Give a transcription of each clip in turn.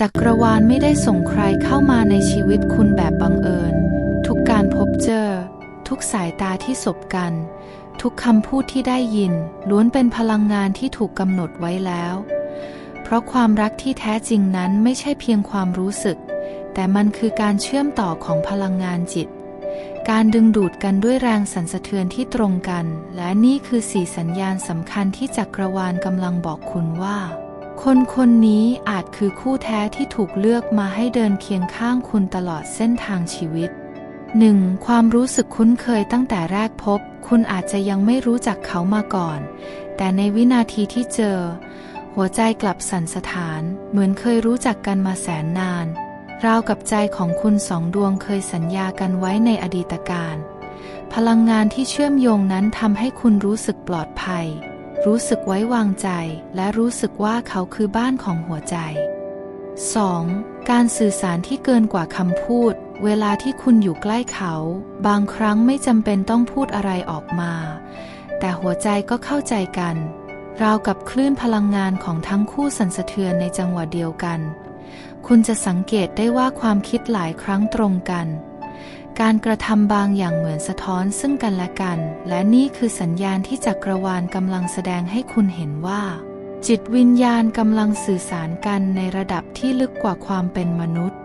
จักรวาลไม่ได้ส่งใครเข้ามาในชีวิตคุณแบบบังเอิญ ทุกการพบเจอ ทุกสายตาที่สบกัน ทุกคำพูดที่ได้ยิน ล้วนเป็นพลังงานที่ถูกกำหนดไว้แล้ว เพราะความรักที่แท้จริงนั้นไม่ใช่เพียงความรู้สึก แต่มันคือการเชื่อมต่อของพลังงานจิต การดึงดูดกันด้วยแรงสั่นสะเทือนที่ตรงกัน และนี่คือสี่สัญญาณสำคัญที่จักรวาลกำลังบอกคุณว่า คนคนนี้อาจคือคู่แท้ที่ถูกเลือกมาให้เดินเคียงข้างคุณตลอดเส้นทางชีวิต 1. ความรู้สึกคุ้นเคยตั้งแต่แรกพบ คุณอาจจะยังไม่รู้จักเขามาก่อน แต่ในวินาทีที่เจอ หัวใจกลับสั่นสะท้าน เหมือนเคยรู้จักกันมาแสนนาน ราวกับใจของคุณสองดวงเคยสัญญากันไว้ในอดีตการ พลังงานที่เชื่อมโยงนั้นทำให้คุณรู้สึกปลอดภัย รู้สึกไว้วางใจ และรู้สึกว่าเขาคือบ้านของหัวใจ 2. การสื่อสารที่เกินกว่าคำพูด เวลาที่คุณอยู่ใกล้เขา บางครั้งไม่จำเป็นต้องพูดอะไรออกมา แต่หัวใจก็เข้าใจกัน ราวกับคลื่นพลังงานของทั้งคู่สั่นสะเทือนในจังหวะเดียวกัน คุณจะสังเกตได้ว่าความคิดหลายครั้งตรงกัน การกระทำบางอย่างเหมือนสะท้อนซึ่งกันและกัน และนี่คือสัญญาณที่จักรวาลกำลังแสดงให้คุณเห็นว่า จิตวิญญาณกำลังสื่อสารกันในระดับที่ลึกกว่าความเป็นมนุษย์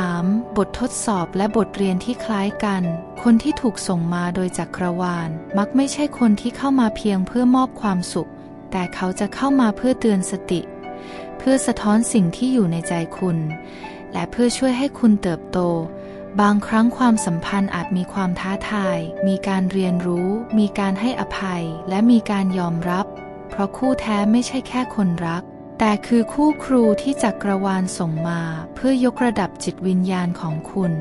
3. บททดสอบและบทเรียนที่คล้ายกัน คนที่ถูกส่งมาโดยจักรวาล มักไม่ใช่คนที่เข้ามาเพียงเพื่อมอบความสุข แต่เขาจะเข้ามาเพื่อเตือนสติ เพื่อสะท้อนสิ่งที่อยู่ในใจคุณ และเพื่อช่วยให้คุณเติบโต บางครั้งความสัมพันธ์อาจมีความท้าทาย มีการเรียนรู้ มีการให้อภัย และมีการยอมรับ เพราะคู่แท้ไม่ใช่แค่คนรัก แต่คือคู่ครูที่จักรวาลส่งมา เพื่อยกระดับจิตวิญญาณของคุณ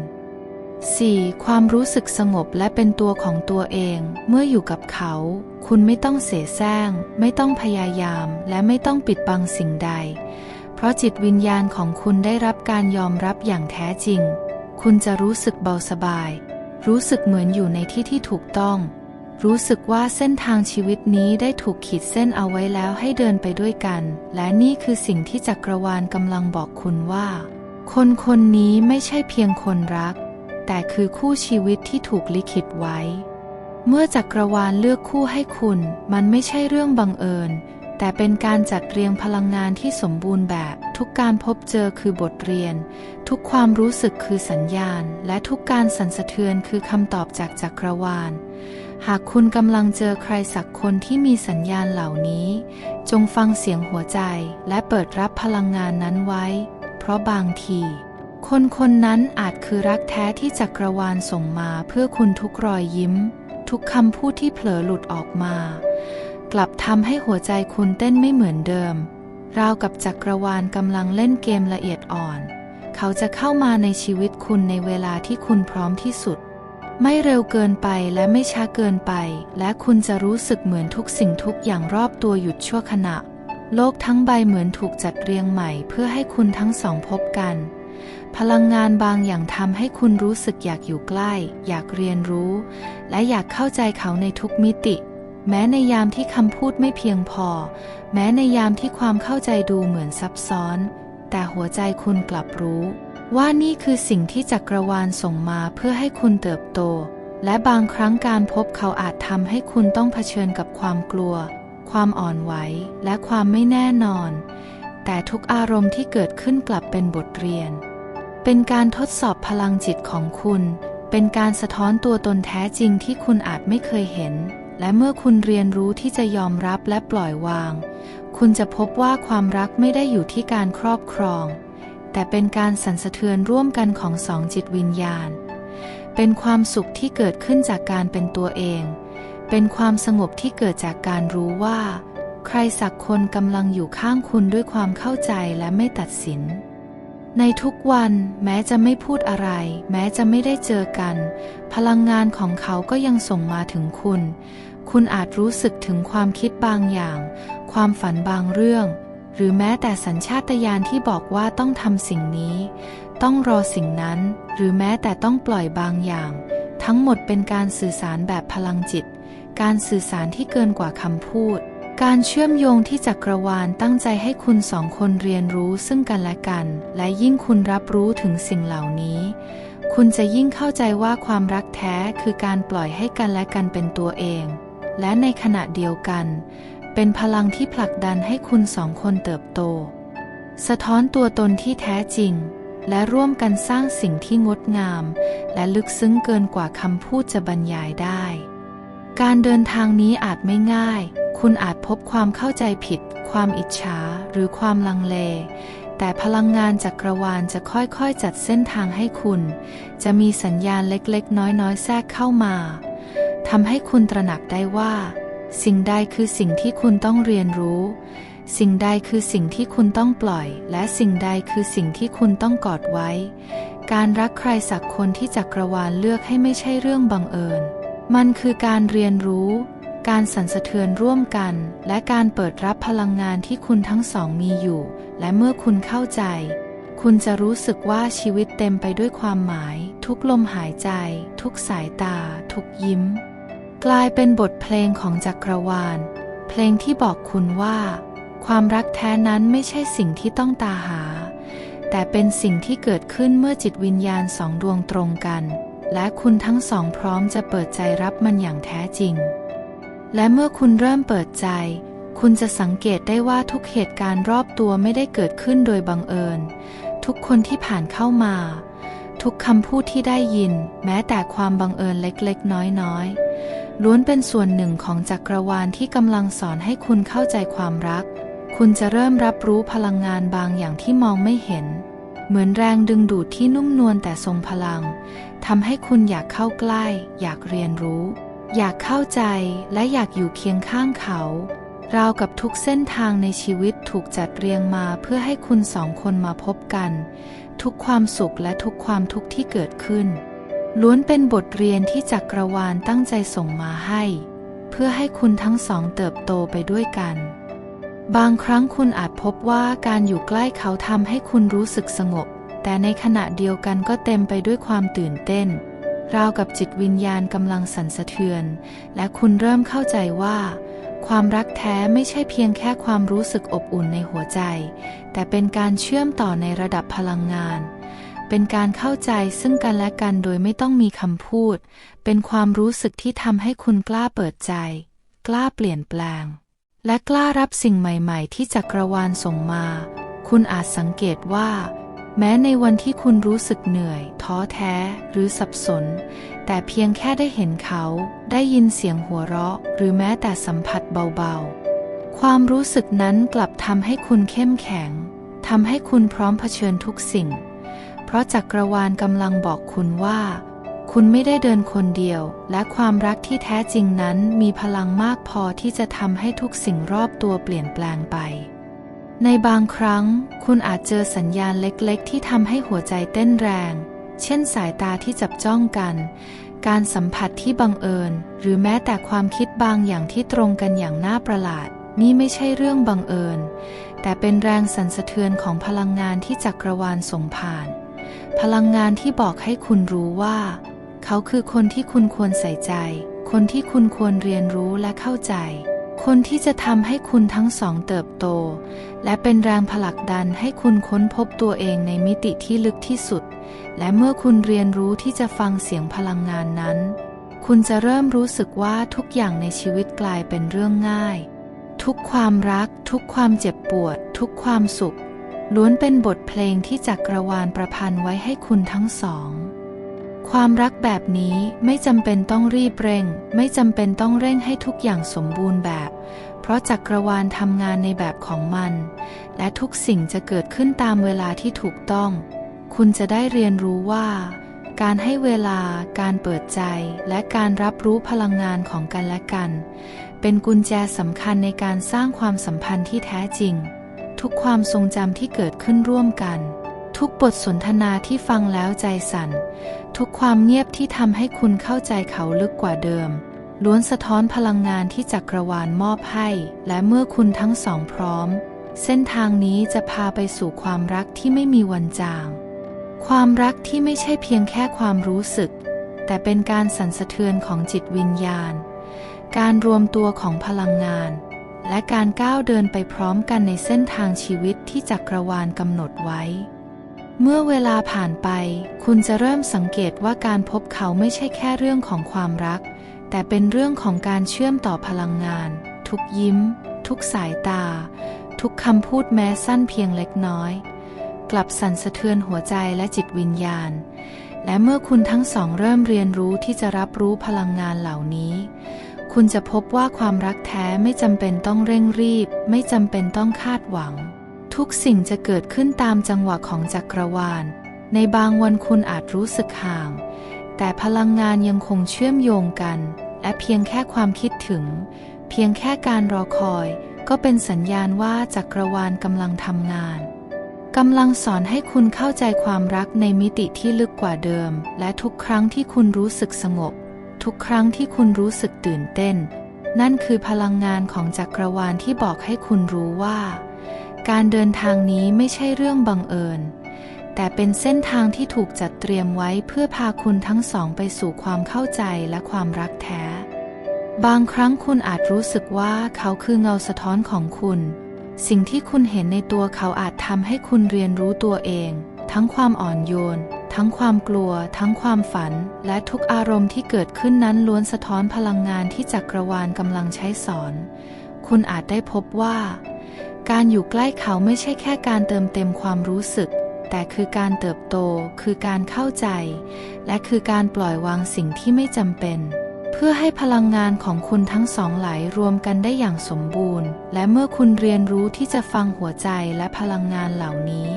4. ความรู้สึกสงบและเป็นตัวของตัวเอง เมื่ออยู่กับเขา คุณไม่ต้องเสแสร้ง ไม่ต้องพยายาม และไม่ต้องปิดบังสิ่งใด เพราะจิตวิญญาณของคุณได้รับการยอมรับอย่างแท้จริง คุณจะรู้สึกเบาสบาย รู้สึกเหมือนอยู่ในที่ที่ถูกต้อง รู้สึกว่าเส้นทางชีวิตนี้ได้ถูกขีดเส้นเอาไว้แล้วให้เดินไปด้วยกัน และนี่คือสิ่งที่จักรวาลกำลังบอกคุณว่า คนคนนี้ไม่ใช่เพียงคนรัก แต่คือคู่ชีวิตที่ถูกลิขิตไว้ เมื่อจักรวาลเลือกคู่ให้คุณ มันไม่ใช่เรื่องบังเอิญ แต่เป็นการจัดเรียงพลังงานที่สมบูรณ์แบบ ทุกการพบเจอคือบทเรียน ทุกความรู้สึกคือสัญญาณ และทุกการสั่นสะเทือนคือคำตอบจากจักรวาล หากคุณกำลังเจอใครสักคนที่มีสัญญาณเหล่านี้ จงฟังเสียงหัวใจและเปิดรับพลังงานนั้นไว้ เพราะบางที คนคนนั้นอาจคือรักแท้ที่จักรวาลส่งมาเพื่อคุณทุกรอยยิ้ม ทุกคำพูดที่เผลอหลุดออกมา กลับทำให้หัวใจคุณเต้นไม่เหมือนเดิม ราวกับจักรวาลกำลังเล่นเกมละเอียดอ่อน เขาจะเข้ามาในชีวิตคุณในเวลาที่คุณพร้อมที่สุด ไม่เร็วเกินไปและไม่ช้าเกินไป และคุณจะรู้สึกเหมือนทุกสิ่งทุกอย่างรอบตัวหยุดชั่วขณะ โลกทั้งใบเหมือนถูกจัดเรียงใหม่ เพื่อให้คุณทั้งสองพบกัน พลังงานบางอย่างทำให้คุณรู้สึกอยากอยู่ใกล้ อยากเรียนรู้ และอยากเข้าใจเขาในทุกมิติ แม้ในยามที่คำพูดไม่เพียงพอ แม้ในยามที่ความเข้าใจดูเหมือนซับซ้อน แต่หัวใจคุณกลับรู้ ว่านี่คือสิ่งที่จักรวาลส่งมาเพื่อให้คุณเติบโต และบางครั้งการพบเขาอาจทำให้คุณต้องเผชิญกับความกลัว ความอ่อนไหว และความไม่แน่นอน แต่ทุกอารมณ์ที่เกิดขึ้นกลับเป็นบทเรียน เป็นการทดสอบพลังจิตของคุณ เป็นการสะท้อนตัวตนแท้จริงที่คุณอาจไม่เคยเห็น และเมื่อคุณเรียนรู้ที่จะยอมรับและปล่อยวาง คุณจะพบว่าความรักไม่ได้อยู่ที่การครอบครอง แต่เป็นการสั่นสะเทือนร่วมกันของสองจิตวิญญาณ เป็นความสุขที่เกิดขึ้นจากการเป็นตัวเอง เป็นความสงบที่เกิดจากการรู้ว่า ใครสักคนกำลังอยู่ข้างคุณด้วยความเข้าใจและไม่ตัดสินในทุกวันแม้จะไม่พูดอะไร แม้จะไม่ได้เจอกัน พลังงานของเขาก็ยังส่งมาถึงคุณ คุณอาจรู้สึกถึงความคิดบางอย่าง ความฝันบางเรื่อง หรือแม้แต่สัญชาตญาณที่บอกว่าต้องทำสิ่งนี้ ต้องรอสิ่งนั้น หรือแม้แต่ต้องปล่อยบางอย่าง ทั้งหมดเป็นการสื่อสารแบบพลังจิต การสื่อสารที่เกินกว่าคำพูด การเชื่อมโยงที่จักรวาลตั้งใจให้คุณสองคนเรียนรู้ซึ่งกันและกัน และยิ่งคุณรับรู้ถึงสิ่งเหล่านี้คุณจะยิ่งเข้าใจว่าความรักแท้คือการปล่อยให้กันและกันเป็นตัวเอง และในขณะเดียวกัน เป็นพลังที่ผลักดันให้คุณสองคนเติบโต สะท้อนตัวตนที่แท้จริง และร่วมกันสร้างสิ่งที่งดงาม และลึกซึ้งเกินกว่าคำพูดจะบรรยายได้ การเดินทางนี้อาจไม่ง่าย คุณอาจพบความเข้าใจผิด ความอิจฉาหรือความลังเลแต่พลังงานจักรวาลจะค่อยๆ จัดเส้นทางให้คุณ จะมีสัญญาณเล็กๆ น้อยๆ แทรกเข้ามา ทำให้คุณตระหนักได้ว่า สิ่งใดคือสิ่งที่คุณต้องเรียนรู้ สิ่งใดคือสิ่งที่คุณต้องปล่อย และสิ่งใดคือสิ่งที่คุณต้องกอดไว้ การรักใครสักคนที่จักรวาลเลือกให้ไม่ใช่เรื่องบังเอิญ มันคือการเรียนรู้ การสั่นสะเทือนร่วมกัน และการเปิดรับพลังงานที่คุณทั้งสองมีอยู่ และเมื่อคุณเข้าใจ คุณจะรู้สึกว่าชีวิตเต็มไปด้วยความหมาย ทุกลมหายใจ ทุกสายตา ทุกยิ้ม กลายเป็นบทเพลงของจักรวาล เพลงที่บอกคุณว่า ความรักแท้นั้นไม่ใช่สิ่งที่ต้องตาหา แต่เป็นสิ่งที่เกิดขึ้นเมื่อจิตวิญญาณสองดวงตรงกัน และคุณทั้งสองพร้อมจะเปิดใจรับมันอย่างแท้จริง และเมื่อคุณเริ่มเปิดใจ คุณจะสังเกตได้ว่าทุกเหตุการณ์รอบตัวไม่ได้เกิดขึ้นโดยบังเอิญ ทุกคนที่ผ่านเข้ามา ทุกคำพูดที่ได้ยิน แม้แต่ความบังเอิญเล็กๆ น้อยๆ ล้วนเป็นส่วนหนึ่งของจักรวาลที่กำลังสอนให้คุณเข้าใจความรัก คุณจะเริ่มรับรู้พลังงานบางอย่างที่มองไม่เห็น เหมือนแรงดึงดูดที่นุ่มนวลแต่ทรงพลังทำให้คุณอยากเข้าใกล้ อยากเรียนรู้ อยากเข้าใจและอยากอยู่เคียงข้างเขา ราวกับทุกเส้นทางในชีวิตถูกจัดเรียงมาเพื่อให้คุณสองคนมาพบกัน ทุกความสุขและทุกความทุกข์ที่เกิดขึ้น ล้วนเป็นบทเรียนที่จักรวาลตั้งใจส่งมาให้ เพื่อให้คุณทั้งสองเติบโตไปด้วยกัน บางครั้งคุณอาจพบว่าการอยู่ใกล้เขาทำให้คุณรู้สึกสงบ แต่ในขณะเดียวกันก็เต็มไปด้วยความตื่นเต้น ราวกับจิตวิญญาณกำลังสั่นสะเทือน และคุณเริ่มเข้าใจว่า ความรักแท้ไม่ใช่เพียงแค่ความรู้สึกอบอุ่นในหัวใจ แต่เป็นการเชื่อมต่อในระดับพลังงาน เป็นการเข้าใจซึ่งกันและกันโดยไม่ต้องมีคำพูด เป็นความรู้สึกที่ทำให้คุณกล้าเปิดใจ กล้าเปลี่ยนแปลง และกล้ารับสิ่งใหม่ ๆ ที่จักรวาลส่งมา คุณอาจสังเกตว่า แม้ในวันที่คุณรู้สึกเหนื่อย ท้อแท้ หรือสับสน แต่เพียงแค่ได้เห็นเขา ได้ยินเสียงหัวเราะ หรือแม้แต่สัมผัสเบาๆ ความรู้สึกนั้นกลับทำให้คุณเข้มแข็งทำให้คุณพร้อมเผชิญทุกสิ่ง เพราะจักรวาลกำลังบอกคุณว่า คุณไม่ได้เดินคนเดียว และความรักที่แท้จริงนั้นมีพลังมากพอที่จะทำให้ทุกสิ่งรอบตัวเปลี่ยนแปลงไป ในบางครั้ง คุณอาจเจอสัญญาณเล็กๆ ที่ทำให้หัวใจเต้นแรง เช่นสายตาที่จับจ้องกัน การสัมผัสที่บังเอิญ หรือแม้แต่ความคิดบางอย่างที่ตรงกันอย่างน่าประหลาด นี่ไม่ใช่เรื่องบังเอิญ แต่เป็นแรงสั่นสะเทือนของพลังงานที่จักรวาลส่งผ่าน พลังงานที่บอกให้คุณรู้ว่า เขาคือคนที่คุณควรใส่ใจ คนที่คุณควรเรียนรู้และเข้าใจ คนที่จะทำให้คุณทั้งสองเติบโต และเป็นแรงผลักดันให้คุณค้นพบตัวเองในมิติที่ลึกที่สุด และเมื่อคุณเรียนรู้ที่จะฟังเสียงพลังงานนั้น คุณจะเริ่มรู้สึกว่าทุกอย่างในชีวิตกลายเป็นเรื่องง่าย ทุกความรัก ทุกความเจ็บปวด ทุกความสุข ล้วนเป็นบทเพลงที่จักรวาลประพันธ์ไว้ให้คุณทั้งสอง ความรักแบบนี้ไม่จำเป็นต้องรีบเร่ง ไม่จำเป็นต้องเร่งให้ทุกอย่างสมบูรณ์แบบ เพราะจักรวาลทำงานในแบบของมัน และทุกสิ่งจะเกิดขึ้นตามเวลาที่ถูกต้อง คุณจะได้เรียนรู้ว่า การให้เวลา การเปิดใจ และการรับรู้พลังงานของกันและกัน เป็นกุญแจสำคัญในการสร้างความสัมพันธ์ที่แท้จริง ทุกความทรงจำที่เกิดขึ้นร่วมกัน ทุกบทสนทนาที่ฟังแล้วใจสั่น ทุกความเงียบที่ทำให้คุณเข้าใจเขาลึกกว่าเดิม ล้วนสะท้อนพลังงานที่จักรวาลมอบให้ และเมื่อคุณทั้งสองพร้อม เส้นทางนี้จะพาไปสู่ความรักที่ไม่มีวันจาง ความรักที่ไม่ใช่เพียงแค่ความรู้สึก แต่เป็นการสั่นสะเทือนของจิตวิญญาณ การรวมตัวของพลังงานและการก้าวเดินไปพร้อมกันในเส้นทางชีวิตที่จักรวาลกำหนดไว้ เมื่อเวลาผ่านไป คุณจะเริ่มสังเกตว่าการพบเขาไม่ใช่แค่เรื่องของความรัก แต่เป็นเรื่องของการเชื่อมต่อพลังงาน ทุกยิ้ม ทุกสายตา ทุกคำพูดแม้สั้นเพียงเล็กน้อย กลับสั่นสะเทือนหัวใจและจิตวิญญาณ และเมื่อคุณทั้งสองเริ่มเรียนรู้ที่จะรับรู้พลังงานเหล่านี้ คุณจะพบว่าความรักแท้ไม่จำเป็นต้องเร่งรีบ ไม่จำเป็นต้องคาดหวัง ทุกสิ่งจะเกิดขึ้นตามจังหวะของจักรวาล ในบางวันคุณอาจรู้สึกห่าง แต่พลังงานยังคงเชื่อมโยงกัน และเพียงแค่ความคิดถึง เพียงแค่การรอคอย ก็เป็นสัญญาณว่าจักรวาลกำลังทำงานกำลังสอนให้คุณเข้าใจความรักในมิติที่ลึกกว่าเดิม และทุกครั้งที่คุณรู้สึกสงบ ทุกครั้งที่คุณรู้สึกตื่นเต้น นั่นคือพลังงานของจักรวาลที่บอกให้คุณรู้ว่า การเดินทางนี้ไม่ใช่เรื่องบังเอิญ แต่เป็นเส้นทางที่ถูกจัดเตรียมไว้เพื่อพาคุณทั้งสองไปสู่ความเข้าใจและความรักแท้ บางครั้งคุณอาจรู้สึกว่าเขาคือเงาสะท้อนของคุณ สิ่งที่คุณเห็นในตัวเขาอาจทำให้คุณเรียนรู้ตัวเอง ทั้งความอ่อนโยน ทั้งความกลัว ทั้งความฝัน และทุกอารมณ์ที่เกิดขึ้นนั้นล้วนสะท้อนพลังงานที่จักรวาลกำลังใช้สอน คุณอาจได้พบว่า การอยู่ใกล้เขาไม่ใช่แค่การเติมเต็มความรู้สึก แต่คือการเติบโต คือการเข้าใจ และคือการปล่อยวางสิ่งที่ไม่จำเป็น เพื่อให้พลังงานของคุณทั้งสองไหลรวมกันได้อย่างสมบูรณ์ และเมื่อคุณเรียนรู้ที่จะฟังหัวใจและพลังงานเหล่านี้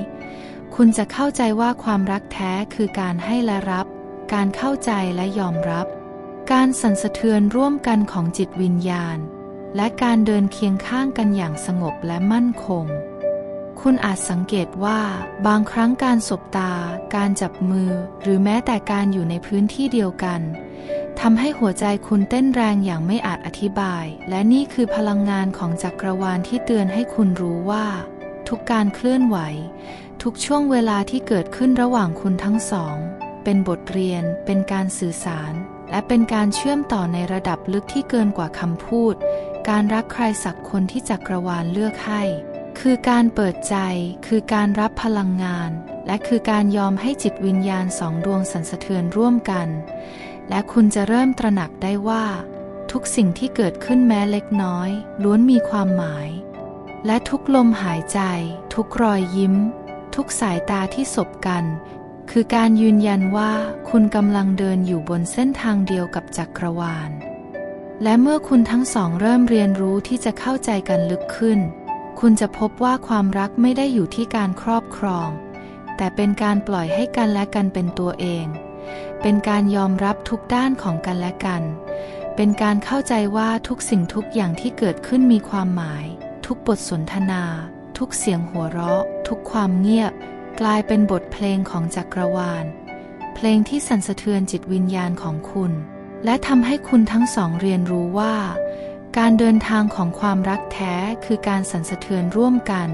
คุณจะเข้าใจว่าความรักแท้คือการให้และรับ การเข้าใจและยอมรับ การสั่นสะเทือนร่วมกันของจิตวิญญาณ และการเดินเคียงข้างกันอย่างสงบและมั่นคง คุณอาจสังเกตว่า บางครั้งการสบตา การจับมือ หรือแม้แต่การอยู่ในพื้นที่เดียวกันทำให้หัวใจคุณเต้นแรงอย่างไม่อาจอธิบาย และนี่คือพลังงานของจักรวาลที่เตือนให้คุณรู้ว่า ทุกการเคลื่อนไหว ทุกช่วงเวลาที่เกิดขึ้นระหว่างคุณทั้งสอง เป็นบทเรียน เป็นการสื่อสาร และเป็นการเชื่อมต่อในระดับลึกที่เกินกว่าคำพูด การรักใครสักคนที่จักรวาลเลือกให้ คือการเปิดใจ คือการรับพลังงาน และคือการยอมให้จิตวิญญาณสองดวงสันสะเทือนร่วมกัน และคุณจะเริ่มตระหนักได้ว่า ทุกสิ่งที่เกิดขึ้นแม้เล็กน้อย ล้วนมีความหมาย และทุกลมหายใจ ทุกรอยยิ้ม ทุกสายตาที่สบกันคือการยืนยันว่าคุณกำลังเดินอยู่บนเส้นทางเดียวกับจักรวาล และเมื่อคุณทั้งสองเริ่มเรียนรู้ที่จะเข้าใจกันลึกขึ้น คุณจะพบว่าความรักไม่ได้อยู่ที่การครอบครอง แต่เป็นการปล่อยให้กันและกันเป็นตัวเอง เป็นการยอมรับทุกด้านของกันและกัน เป็นการเข้าใจว่าทุกสิ่งทุกอย่างที่เกิดขึ้นมีความหมาย ทุกบทสนทนา ทุกเสียงหัวเราะ ทุกความเงียบ กลายเป็นบทเพลงของจักรวาล เพลงที่สั่นสะเทือนจิตวิญญาณของคุณ และทำให้คุณทั้งสองเรียนรู้ว่า การเดินทางของความรักแท้คือการสันสะเทือนร่วมกัน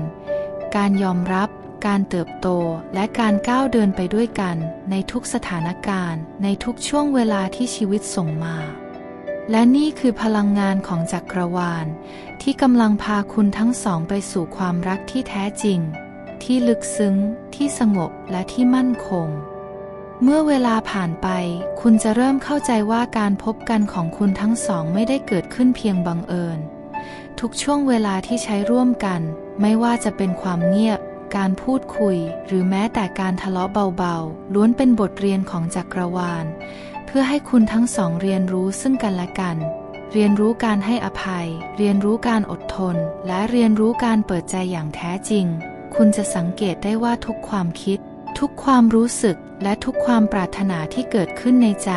การยอมรับ การเติบโต และการก้าวเดินไปด้วยกัน ในทุกสถานการณ์ ในทุกช่วงเวลาที่ชีวิตส่งมา และนี่คือพลังงานของจักรวาล ที่กำลังพาคุณทั้งสองไปสู่ความรักที่แท้จริง ที่ลึกซึ้ง ที่สงบและที่มั่นคง เมื่อเวลาผ่านไป คุณจะเริ่มเข้าใจว่าการพบกันของคุณทั้งสองไม่ได้เกิดขึ้นเพียงบังเอิญ ทุกช่วงเวลาที่ใช้ร่วมกัน ไม่ว่าจะเป็นความเงียบ การพูดคุย หรือแม้แต่การทะเลาะเบาๆ ล้วนเป็นบทเรียนของจักรวาล เพื่อให้คุณทั้งสองเรียนรู้ซึ่งกันและกัน เรียนรู้การให้อภัย เรียนรู้การอดทน และเรียนรู้การเปิดใจอย่างแท้จริง คุณจะสังเกตได้ว่าทุกความคิด ทุกความรู้สึกและทุกความปรารถนาที่เกิดขึ้นในใจ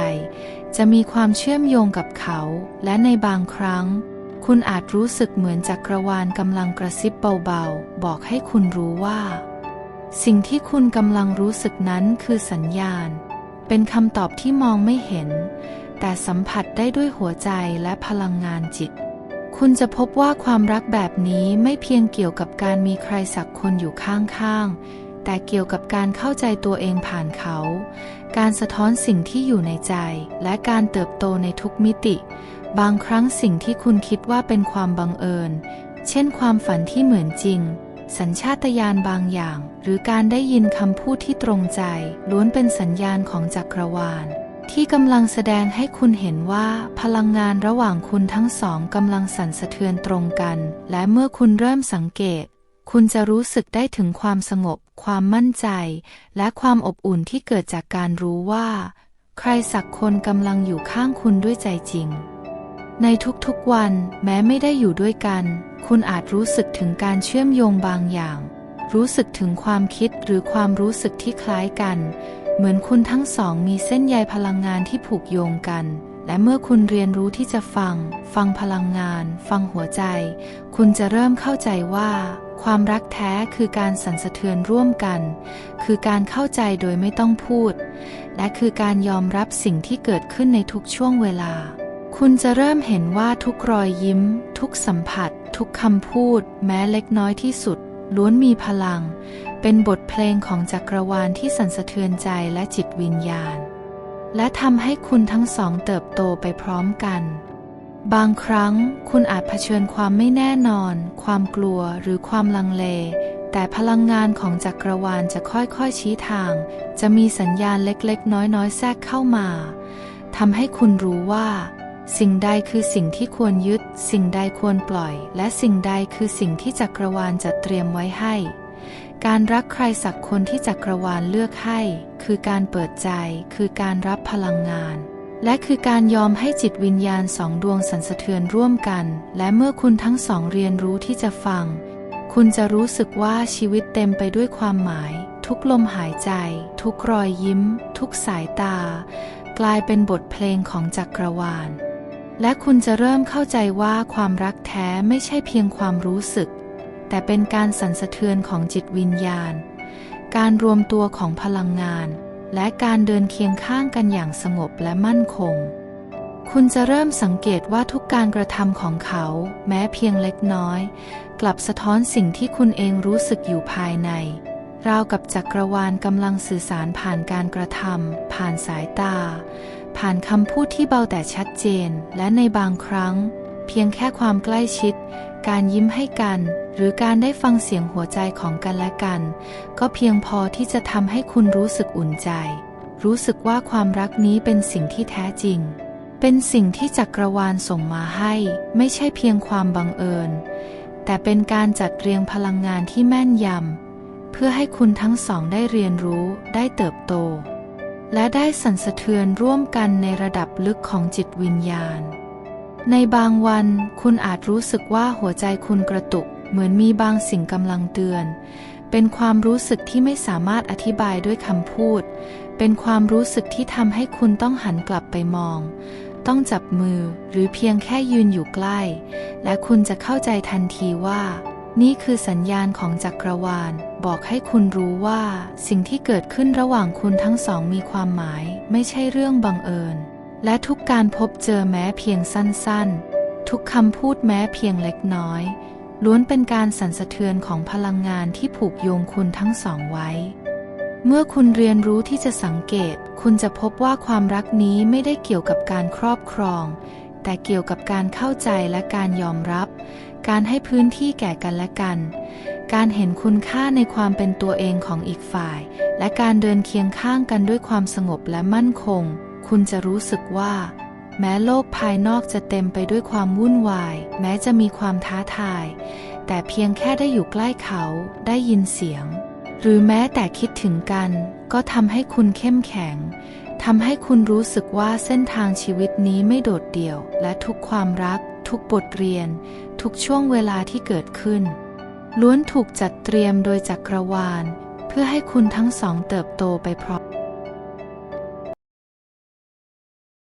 จะมีความเชื่อมโยงกับเขา และในบางครั้ง คุณอาจรู้สึกเหมือนจักรวาลกำลังกระซิบเบาๆ บอกให้คุณรู้ว่า สิ่งที่คุณกำลังรู้สึกนั้นคือสัญญาณ เป็นคำตอบที่มองไม่เห็น แต่สัมผัสได้ด้วยหัวใจและพลังงานจิต คุณจะพบว่าความรักแบบนี้ไม่เพียงเกี่ยวกับการมีใครสักคนอยู่ข้างๆ แต่เกี่ยวกับการเข้าใจตัวเองผ่านเขา การสะท้อนสิ่งที่อยู่ในใจ และการเติบโตในทุกมิติ บางครั้งสิ่งที่คุณคิดว่าเป็นความบังเอิญ เช่นความฝันที่เหมือนจริง สัญชาตญาณบางอย่าง หรือการได้ยินคำพูดที่ตรงใจ ล้วนเป็นสัญญาณของจักรวาล ที่กำลังแสดงให้คุณเห็นว่า พลังงานระหว่างคุณทั้งสองกำลังสั่นสะเทือนตรงกัน และเมื่อคุณเริ่มสังเกต คุณจะรู้สึกได้ถึงความสงบ ความมั่นใจ และความอบอุ่นที่เกิดจากการรู้ว่า ใครสักคนกำลังอยู่ข้างคุณด้วยใจจริง ในทุกๆวัน แม้ไม่ได้อยู่ด้วยกัน คุณอาจรู้สึกถึงการเชื่อมโยงบางอย่าง รู้สึกถึงความคิดหรือความรู้สึกที่คล้ายกัน เหมือนคุณทั้งสองมีเส้นใยพลังงานที่ผูกโยงกันและเมื่อคุณเรียนรู้ที่จะฟัง ฟังพลังงาน ฟังหัวใจ คุณจะเริ่มเข้าใจว่า ความรักแท้คือการสั่นสะเทือนร่วมกัน คือการเข้าใจโดยไม่ต้องพูด และคือการยอมรับสิ่งที่เกิดขึ้นในทุกช่วงเวลา คุณจะเริ่มเห็นว่าทุกรอยยิ้ม ทุกสัมผัส ทุกคำพูด แม้เล็กน้อยที่สุด ล้วนมีพลัง เป็นบทเพลงของจักรวาลที่สั่นสะเทือนใจและจิตวิญญาณ และทำให้คุณทั้งสองเติบโตไปพร้อมกัน บางครั้งคุณอาจเผชิญความไม่แน่นอน ความกลัวหรือความลังเล แต่พลังงานของจักรวาลจะค่อยๆชี้ทาง จะมีสัญญาณเล็กๆ น้อยๆ แทรกเข้ามาทำให้คุณรู้ว่า สิ่งใดคือสิ่งที่ควรยึด สิ่งใดควรปล่อย และสิ่งใดคือสิ่งที่จักรวาลจะเตรียมไว้ให้ การรักใครสักคนที่จักรวาลเลือกให้ คือการเปิดใจ คือการรับพลังงาน และคือการยอมให้จิตวิญญาณสองดวงสันสะเทือนร่วมกัน และเมื่อคุณทั้งสองเรียนรู้ที่จะฟัง คุณจะรู้สึกว่าชีวิตเต็มไปด้วยความหมาย ทุกลมหายใจ ทุกรอยยิ้ม ทุกสายตา กลายเป็นบทเพลงของจักรวาล และคุณจะเริ่มเข้าใจว่าความรักแท้ไม่ใช่เพียงความรู้สึก แต่เป็นการสั่นสะเทือนของจิตวิญญาณ การรวมตัวของพลังงาน และการเดินเคียงข้างกันอย่างสงบและมั่นคง คุณจะเริ่มสังเกตว่าทุกการกระทำของเขา แม้เพียงเล็กน้อย กลับสะท้อนสิ่งที่คุณเองรู้สึกอยู่ภายใน ราวกับจักรวาลกำลังสื่อสารผ่านการกระทำผ่านสายตา ผ่านคำพูดที่เบาแต่ชัดเจน และในบางครั้ง เพียงแค่ความใกล้ชิด การยิ้มให้กัน หรือการได้ฟังเสียงหัวใจของกันและกัน ก็เพียงพอที่จะทำให้คุณรู้สึกอุ่นใจ รู้สึกว่าความรักนี้เป็นสิ่งที่แท้จริง เป็นสิ่งที่จักรวาลส่งมาให้ ไม่ใช่เพียงความบังเอิญ แต่เป็นการจัดเรียงพลังงานที่แม่นยำเพื่อให้คุณทั้งสองได้เรียนรู้ได้เติบโต และได้สั่นสะเทือนร่วมกันในระดับลึกของจิตวิญญาณ ในบางวันคุณอาจรู้สึกว่าหัวใจคุณกระตุก เหมือนมีบางสิ่งกำลังเตือน เป็นความรู้สึกที่ไม่สามารถอธิบายด้วยคำพูด เป็นความรู้สึกที่ทำให้คุณต้องหันกลับไปมอง ต้องจับมือหรือเพียงแค่ยืนอยู่ใกล้ และคุณจะเข้าใจทันทีว่า นี่คือสัญญาณของจักรวาล บอกให้คุณรู้ว่า สิ่งที่เกิดขึ้นระหว่างคุณทั้งสองมีความหมาย ไม่ใช่เรื่องบังเอิญ และทุกการพบเจอแม้เพียงสั้นๆ ทุกคำพูดแม้เพียงเล็กน้อย ล้วนเป็นการสั่นสะเทือนของพลังงานที่ผูกโยงคุณทั้งสองไว้ เมื่อคุณเรียนรู้ที่จะสังเกต คุณจะพบว่าความรักนี้ไม่ได้เกี่ยวกับการครอบครอง แต่เกี่ยวกับการเข้าใจและการยอมรับ การให้พื้นที่แก่กันและกัน การเห็นคุณค่าในความเป็นตัวเองของอีกฝ่าย และการเดินเคียงข้างกันด้วยความสงบและมั่นคง คุณจะรู้สึกว่า แม้โลกภายนอกจะเต็มไปด้วยความวุ่นวาย แม้จะมีความท้าทาย แต่เพียงแค่ได้อยู่ใกล้เขาได้ยินเสียง หรือแม้แต่คิดถึงกัน ก็ทำให้คุณเข้มแข็งทำให้คุณรู้สึกว่าเส้นทางชีวิตนี้ไม่โดดเดี่ยว และทุกความรัก ทุกบทเรียน ทุกช่วงเวลาที่เกิดขึ้น ล้วนถูกจัดเตรียมโดยจักรวาล เพื่อให้คุณทั้งสองเติบโตไปพร้อม